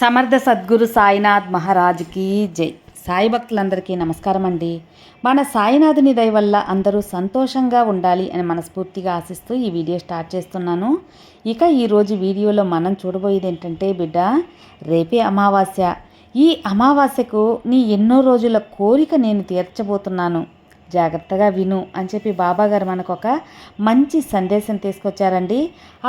సమర్థ సద్గురు సాయినాథ్ మహారాజ్కి జై. సాయి భక్తులందరికీ నమస్కారం అండి. మన సాయినాథుని దయ వల్ల అందరూ సంతోషంగా ఉండాలి అని మనస్ఫూర్తిగా ఆశిస్తూ ఈ వీడియో స్టార్ట్ చేస్తున్నాను. ఇక ఈరోజు వీడియోలో మనం చూడబోయేది ఏంటంటే బిడ్డ రేపే అమావాస్య. ఈ అమావాస్యకు నీ ఎన్నో రోజుల కోరిక నేను తీర్చబోతున్నాను. జాగ్రత్తగా విను అని చెప్పి బాబాగారు మనకు ఒక మంచి సందేశం తీసుకొచ్చారండి.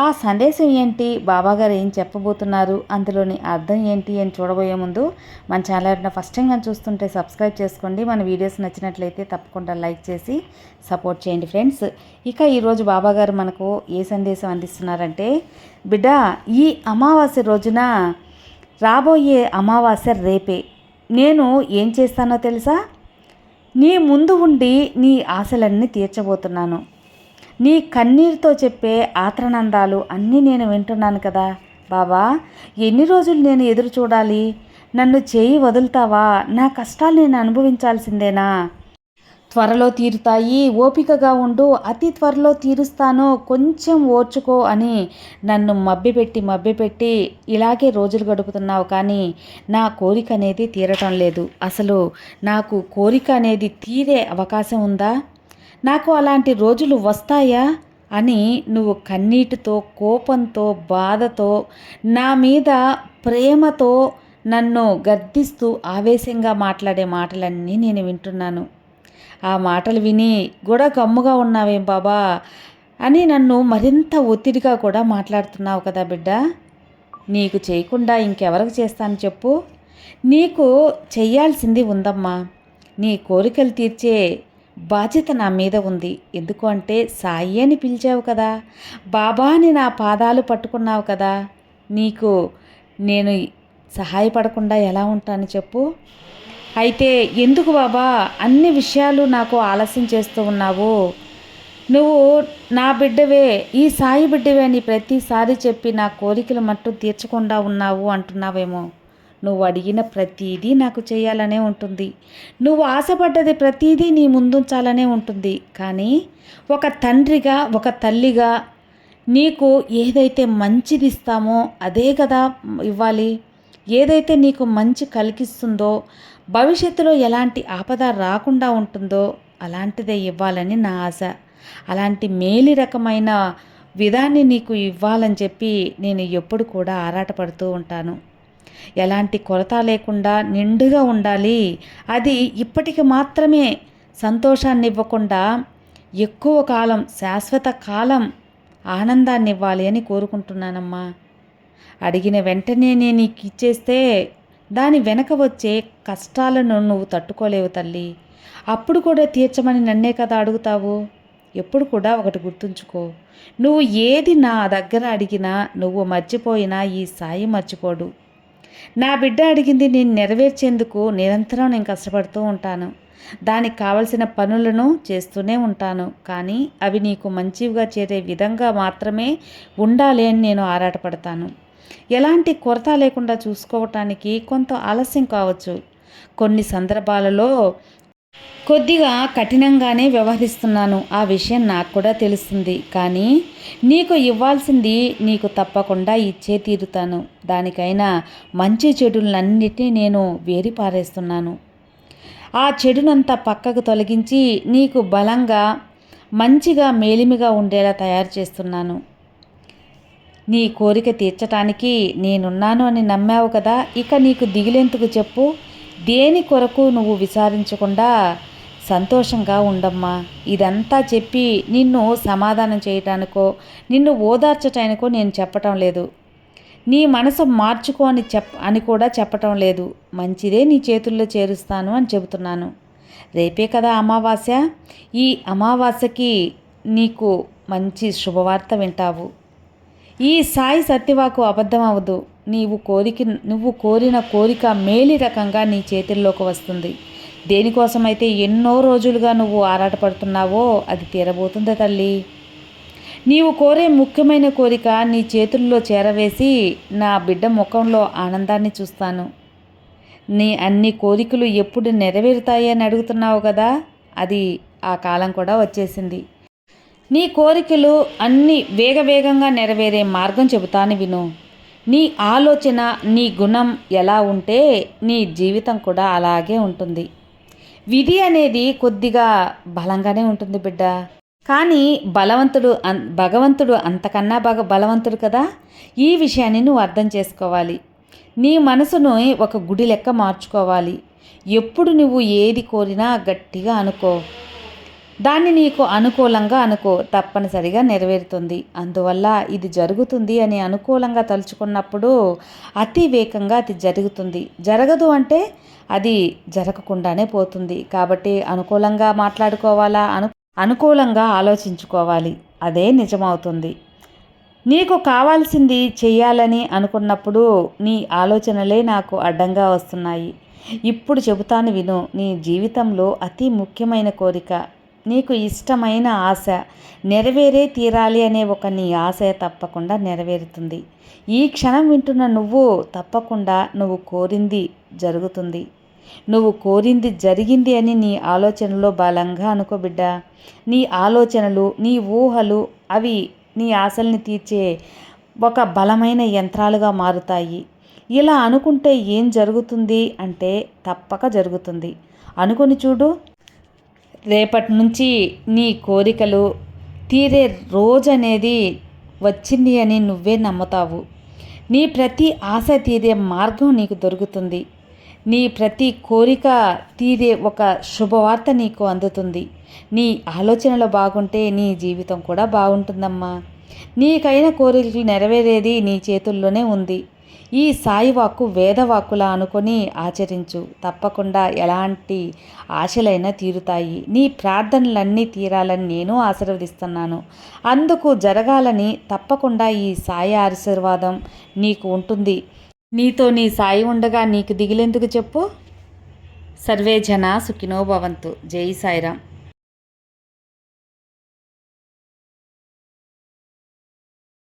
ఆ సందేశం ఏంటి? బాబాగారు ఏం చెప్పబోతున్నారు? అందులోని అర్థం ఏంటి అని చూడబోయే ముందు మన ఛానల్ ఫస్ట్ టైం కానీ చూస్తుంటే సబ్స్క్రైబ్ చేసుకోండి. మన వీడియోస్ నచ్చినట్లయితే తప్పకుండా లైక్ చేసి సపోర్ట్ చేయండి ఫ్రెండ్స్. ఇక ఈరోజు బాబాగారు మనకు ఏ సందేశం అందిస్తున్నారంటే బిడ్డ ఈ అమావాస్య రోజున రాబోయే అమావాస్య రేపే. నేను ఏం చేస్తానో తెలుసా? నీ ముందు ఉండి నీ ఆశలన్నీ తీర్చబోతున్నాను. నీ కన్నీరుతో చెప్పే ఆత్రనందాలు అన్నీ నేను వింటున్నాను కదా బాబా. ఎన్ని రోజులు నేను ఎదురు చూడాలి? నన్ను చేయి వదులుతావా? నా కష్టాలు నేను అనుభవించాల్సిందేనా? త్వరలో తీరుతాయి. ఓపికగా ఉండు. అతి త్వరలో తీరుస్తాను. కొంచెం ఓర్చుకో అని నన్ను మభ్యపెట్టి మభ్యపెట్టి ఇలాగే రోజులు గడుపుతున్నావు కానీ నా కోరిక అనేది తీరటం లేదు. అసలు నాకు కోరిక అనేది తీరే అవకాశం ఉందా? నాకు అలాంటి రోజులు వస్తాయా? అని నువ్వు కన్నీటితో కోపంతో బాధతో నా మీద ప్రేమతో నన్ను గద్దిస్తూ ఆవేశంగా మాట్లాడే మాటలన్నీ నేను వింటున్నాను. ఆ మాటలు విని కూడా గమ్ముగా ఉన్నావేం బాబా అని నన్ను మరింత ఒత్తిడిగా కూడా మాట్లాడుతున్నావు కదా బిడ్డ. నీకు చేయకుండా ఇంకెవరికి చేస్తాను చెప్పు. నీకు చెయ్యాల్సింది ఉందమ్మా. నీ కోరికలు తీర్చే బాధ్యత నా మీద ఉంది. ఎందుకు అంటే సాయి అని పిలిచావు కదా. బాబా అని నా పాదాలు పట్టుకున్నావు కదా. నీకు నేను సహాయపడకుండా ఎలా ఉంటాను చెప్పు. అయితే ఎందుకు బాబా? అన్ని విషయాలు నాకు ఆలస్యం చేస్తూ ఉన్నావు. నువ్వు నా బిడ్డవే ఈ సాయి బిడ్డవే అని ప్రతిసారి చెప్పి నా కోరికలు మట్టు తీర్చకుండా ఉన్నావు అంటున్నావేమో. నువ్వు అడిగిన ప్రతీదీ నాకు చేయాలనే ఉంటుంది. నువ్వు ఆశపడ్డది ప్రతీదీ నీ ముందుంచాలనే ఉంటుంది. కానీ ఒక తండ్రిగా ఒక తల్లిగా నీకు ఏదైతే మంచిది ఇస్తామో అదే కదా ఇవ్వాలి. ఏదైతే నీకు మంచి కలిగిస్తుందో భవిష్యత్తులో ఎలాంటి ఆపద రాకుండా ఉంటుందో అలాంటిదే ఇవ్వాలని నా ఆశ. అలాంటి మేలి రకమైన విధాన్ని నీకు ఇవ్వాలని చెప్పి నేను ఎప్పుడు కూడా ఆరాటపడుతూ ఉంటాను. ఎలాంటి కొరత లేకుండా నిండుగా ఉండాలి. అది ఇప్పటికి మాత్రమే సంతోషాన్ని ఇవ్వకుండా ఎక్కువ కాలం శాశ్వత కాలం ఆనందాన్ని ఇవ్వాలి అని కోరుకుంటున్నానమ్మా. అడిగిన వెంటనే నేను నీకు ఇచ్చేస్తే దాని వెనక వచ్చే కష్టాలను నువ్వు తట్టుకోలేవు తల్లి. అప్పుడు కూడా తీర్చమని నన్నే కదా అడుగుతావు? ఎప్పుడు కూడా ఒకటి గుర్తుంచుకో. నువ్వు ఏది నా దగ్గర అడిగినా నువ్వు మర్చిపోయినా ఈ సాయి మర్చిపోడు. నా బిడ్డ అడిగింది నేను నెరవేర్చేందుకు నిరంతరం నేను కష్టపడుతూ ఉంటాను. దానికి కావలసిన పనులను చేస్తూనే ఉంటాను. కానీ అవి నీకు మంచివిగా చేరే విధంగా మాత్రమే ఉండాలి అని నేను ఆరాటపడతాను. ఎలాంటి కొరత లేకుండా చూసుకోవటానికి కొంత ఆలస్యం కావచ్చు. కొన్ని సందర్భాలలో కొద్దిగా కఠినంగానే వ్యవహరిస్తున్నాను. ఆ విషయం నాకు కూడా తెలుస్తుంది. కానీ నీకు ఇవ్వాల్సింది నీకు తప్పకుండా ఇచ్చే తీరుతాను. దానికైనా మంచి చెడులన్నిటినీ నేను వేరి పారేస్తున్నాను ఆ చెడునంతా పక్కకు తొలగించి నీకు బలంగా మంచిగా మేలిమిగా ఉండేలా తయారు చేస్తున్నాను. నీ కోరిక తీర్చటానికి నేనున్నాను అని నమ్మావు కదా ఇక నీకు దిగులెందుకు చెప్పు. దేని కొరకు నువ్వు విచారించకుండా సంతోషంగా ఉండమ్మా. ఇదంతా చెప్పి నిన్ను సమాధానం చేయటానికో నిన్ను ఓదార్చటానికో నేను చెప్పటం లేదు. నీ మనసు మార్చుకో అని చెప్ అని కూడా చెప్పటం లేదు. మంచిదే నీ చేతుల్లో చేరుస్తాను అని చెబుతున్నాను. రేపే కదా అమావాస్య. ఈ అమావాస్యకి నీకు మంచి శుభవార్త వింటావు. ఈ సాయి సత్యవాకు అబద్ధం అవ్వదు నీవు కోరిక నువ్వు కోరిన కోరిక మేలి రకంగా నీ చేతుల్లోకి వస్తుంది. దేనికోసమైతే ఎన్నో రోజులుగా నువ్వు ఆరాటపడుతున్నావో అది తీరబోతుంది తల్లి. నీవు కోరే ముఖ్యమైన కోరిక నీ చేతుల్లో చేరవేసి నా బిడ్డ ముఖంలో ఆనందాన్ని చూస్తాను. నీ అన్ని కోరికలు ఎప్పుడు నెరవేరుతాయి అని అడుగుతున్నావు కదా? అది ఆ కాలం కూడా వచ్చేసింది. నీ కోరికలు అన్ని వేగవేగంగా నెరవేరే మార్గం చెబుతాను విను. నీ ఆలోచన నీ గుణం ఎలా ఉంటే నీ జీవితం కూడా అలాగే ఉంటుంది. విధి అనేది కొద్దిగా బలంగానే ఉంటుంది బిడ్డ. కానీ బలవంతుడు అన్ భగవంతుడు అంతకన్నా బాగా బలవంతుడు కదా? ఈ విషయాన్ని నువ్వు అర్థం చేసుకోవాలి. నీ మనసును ఒక గుడి లెక్క మార్చుకోవాలి. ఎప్పుడు నువ్వు ఏది కోరినా గట్టిగా అనుకో. దాన్ని నీకు అనుకూలంగా అనుకో తప్పనిసరిగా నెరవేరుతుంది. అందువల్ల ఇది జరుగుతుంది అని అనుకూలంగా తలుచుకున్నప్పుడు అతి వేగంగా అది జరుగుతుంది. జరగదు అంటే అది జరగకుండానే పోతుంది. కాబట్టి అనుకూలంగా మాట్లాడుకోవాలా? అను అనుకూలంగా ఆలోచించుకోవాలి. అదే నిజమవుతుంది. నీకు కావాల్సింది చేయాలని అనుకున్నప్పుడు నీ ఆలోచనలే నాకు అడ్డంగా వస్తున్నాయి. ఇప్పుడు చెబుతాను విను నీ జీవితంలో అతి ముఖ్యమైన కోరిక నీకు ఇష్టమైన ఆశ నెరవేరే తీరాలి అనే ఒక నీ ఆశ తప్పకుండా నెరవేరుతుంది. ఈ క్షణం వింటున్న నువ్వు తప్పకుండా నువ్వు కోరింది జరుగుతుంది. నువ్వు కోరింది జరిగింది అని నీ ఆలోచనలో బలంగా అనుకో బిడ్డ. నీ ఆలోచనలు నీ ఊహలు అవి నీ ఆశల్ని తీర్చే ఒక బలమైన యంత్రాలుగా మారుతాయి. ఇలా అనుకుంటే ఏం జరుగుతుంది అంటే తప్పక జరుగుతుంది. అనుకొని చూడు రేపటి నుంచి నీ కోరికలు తీరే రోజు అనేది వచ్చింది అని నువ్వే నమ్ముతావు. నీ ప్రతి ఆశ తీరే మార్గం నీకు దొరుకుతుంది. నీ ప్రతి కోరిక తీరే ఒక శుభవార్త నీకు అందుతుంది. నీ ఆలోచనలు బాగుంటే నీ జీవితం కూడా బాగుంటుందమ్మా. నీకైన కోరికలు నెరవేరేది నీ చేతుల్లోనే ఉంది. ఈ సాయి వాక్కు వేదవాక్కులా అనుకొని ఆచరించు. తప్పకుండా ఎలాంటి ఆశలైనా తీరుతాయి. నీ ప్రార్థనలన్నీ తీరాలని నేను ఆశీర్వదిస్తున్నాను. అందుకు జరగాలని తప్పకుండా ఈ సాయి ఆశీర్వాదం నీకు ఉంటుంది. నీతో నీ సాయి ఉండగా నీకు దిగిలేందుకు చెప్పు. సర్వే జన సుఖినో భవంతు. జై సాయిరామ్.